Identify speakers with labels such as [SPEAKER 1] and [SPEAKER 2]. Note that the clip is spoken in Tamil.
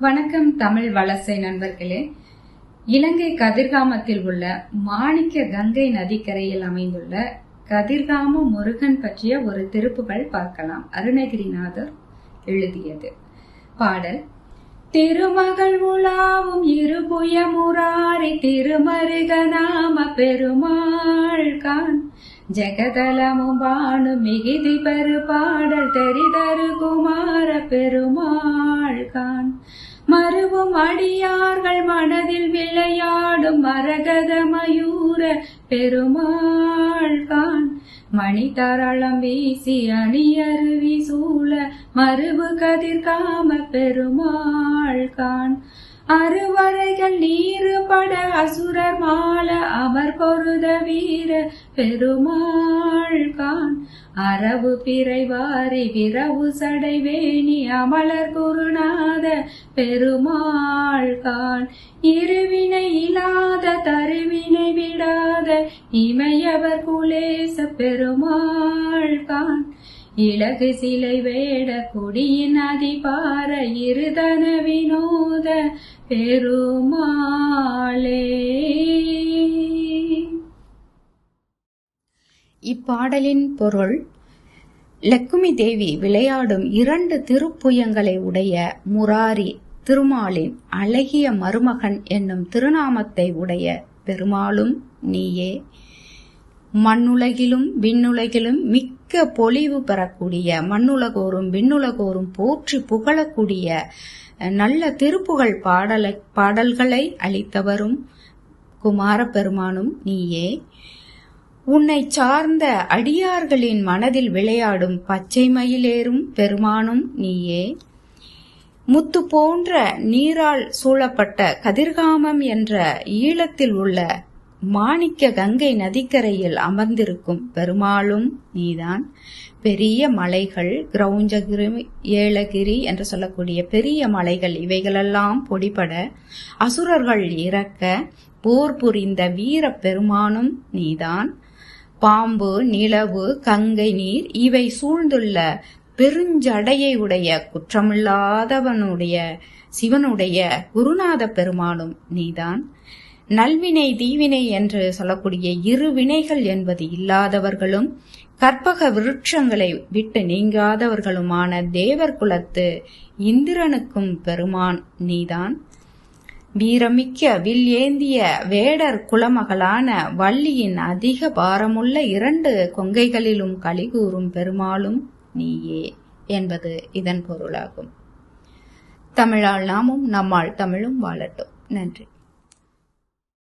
[SPEAKER 1] வணக்கம் தமிழ் வலசை நண்பர்களே. இலங்கை கதிர்காமத்தில் உள்ள மாணிக்க கங்கை நதிக்கரையில் அமைந்துள்ள கதிர்காம முருகன் பற்றிய ஒரு திருப்புகள் பார்க்கலாம். அருணகிரிநாதர் எழுதியது. பாடல் திருமகள் உலாவும் இருபுயமுராரி திருமருகநாம திருமருக நாம பெருமாள் கான் ஜெகதலமும் பானு மிகுதி பெரு பாடல் தெரிதரு குமார பெருமாள் அடியார்கள் மனதில் விளையாடும் மரகத மயூர பெருமாள் கான் மணி வீசி அணியருவி சூழ மருவு கதிர்காம பெருமாள் கான் அறுவரைகள் நீருபட அசுரர் மால அமர் பொருத வீர பெருமாள் கான். அரவு பிறைவாரி பிறவு விரவு அமலர் குருநாத பெருமாள் கான். இருவினை இல்லாத தருவினை விடாத இமையவர் குலேச பெருமாள் கான். இலகு சிலை வேட கொடியின் அதிபார இருதன வினோத பெருமாளே.
[SPEAKER 2] இப்பாடலின் பொருள் லக்குமி தேவி விளையாடும் இரண்டு திருப்புயங்களை உடைய முராரி திருமாலின் அழகிய மருமகன் என்னும் திருநாமத்தை உடைய பெருமாளும் நீயே. மண்ணுலகிலும் விண்ணுலகிலும் மிக்க பொலிவு பெறக்கூடிய மண்ணுலகோரும் விண்ணுலகோரும் போற்றி புகழக்கூடிய நல்ல திருப்புகழ் பாடலை பாடல்களை அளித்தவரும் குமார பெருமானும் நீயே. உன்னை சார்ந்த அடியார்களின் மனதில் விளையாடும் பச்சை மயிலேறும் பெருமானும் நீயே. முத்து போன்ற நீரால் சூழப்பட்ட கதிர்காமம் என்ற ஈழத்தில் உள்ள மாணிக்க கங்கை நதிக்கரையில் அமர்ந்திருக்கும் பெருமாளும் நீதான். பெரிய மலைகள் கிரௌஞ்சகிரி ஏலகிரி என்று சொல்லக்கூடிய பெரிய மலைகள் இவைகளெல்லாம் பொடிபட அசுரர்கள் இறக்க போர் புரிந்த வீர பெருமானும் நீதான். பாம்பு நிலவு கங்கை நீர் இவை சூழ்ந்துள்ள பெருஞ்சடையை உடைய குற்றமில்லாதவனுடைய சிவனுடைய குருநாத பெருமானும் நீதான். நல்வினை தீவினை என்று சொல்லக்கூடிய இரு வினைகள் என்பது இல்லாதவர்களும் கற்பக விருட்சங்களை விட்டு நீங்காதவர்களுமான தேவர் குலத்து இந்திரனுக்கும் பெருமான் நீதான். வீரமிக்க வில் ஏந்திய வேடர் குலமகளான வள்ளியின் அதிக பாரமுள்ள இரண்டு கொங்கைகளிலும் கலிகூறும் பெருமாளும் நீயே என்பது இதன் பொருளாகும். தமிழால் நாமும் நம்மால் தமிழும் வாழட்டும். நன்றி.